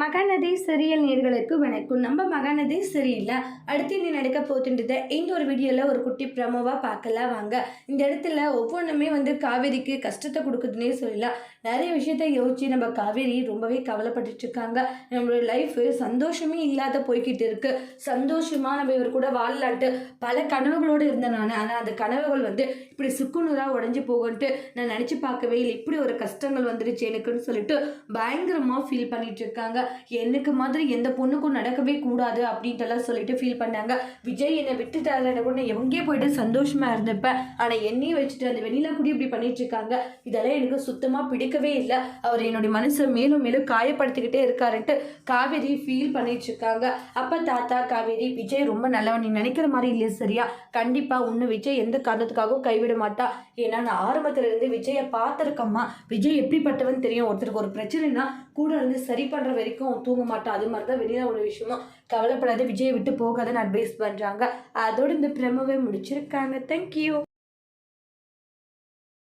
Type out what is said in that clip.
Mahanadi serial நேர்களுக்கு வணக்கம். நம்ம மகாநதி சரியில்லை அடுத்து நீ நடக்க போத்துன்றத இந்த ஒரு வீடியோவில் ஒரு குட்டி ப்ரமோவாக பார்க்கலாம் வாங்க. இந்த இடத்துல ஒவ்வொன்றுமே வந்து காவேரிக்கு கஷ்டத்தை கொடுக்குதுன்னே சொல்லலாம். நிறைய விஷயத்த யோசிச்சு நம்ம காவேரி ரொம்பவே கவலைப்பட்டுட்டு இருக்காங்க. நம்மளோட லைஃப் சந்தோஷமே இல்லாத போய்கிட்டு இருக்கு. சந்தோஷமாக நம்ம இவர் கூட வாழலான்ட்டு பல கனவுகளோடு இருந்தேன் நான். ஆனால் அந்த கனவுகள் வந்து இப்படி சுக்குநூறாக உடஞ்சி போகும்ன்ட்டு நான் நினச்சி பார்க்கவே இல்லை. இப்படி ஒரு கஷ்டங்கள் வந்துருச்சு எனக்குன்னு சொல்லிட்டு பயங்கரமாக ஃபீல் பண்ணிகிட்டு இருக்காங்க. எனக்கு மாதிரி எந்த பொண்ணுக்கும் நடக்கவே கூடாது அப்படின்ட்டுலாம் சொல்லிட்டு ஃபீல் பண்ணாங்க. விஜய் என்னை விட்டுட்டாரு கூட நான் எங்கேயே போயிட்டு சந்தோஷமா இருந்திருப்பேன். ஆனால் என்னையும் வச்சுட்டு அந்த வெளியில கூட இப்படி பண்ணிட்டு இருக்காங்க. இதெல்லாம் எனக்கு சுத்தமாக பிடிக்கவே இல்லை. அவர் என்னுடைய மனசை மேலும் மேலும் காயப்படுத்திக்கிட்டே இருக்காருன்ட்டு காவேரி ஃபீல் பண்ணிட்டு இருக்காங்க. அப்போ தாத்தா காவேரி விஜய் ரொம்ப நல்லவன். நீ நினைக்கிற மாதிரி இல்லையா சரியா? கண்டிப்பாக ஒன்று விஜய் எந்த காரணத்துக்காகவும் கைவிட மாட்டா. ஏன்னா நான் ஆரம்பத்துல இருந்து விஜயை பார்த்துருக்கம்மா. விஜய் எப்படிப்பட்டவன் தெரியும்? ஒருத்தருக்கு ஒரு பிரச்சனைனா கூட இருந்து சரி பண்ணுற வரைக்கும் அவன் தூங்க மாட்டான். அது மாதிரி தான் வெளியில் ஒரு விஷயமும் கவலைப்படாத விஜயை விட்டு போகாதன்னு அட்வைஸ் பண்ணுறாங்க அதோட இந்த பிரமவை முடிச்சிருக்காங்க. தேங்க்யூ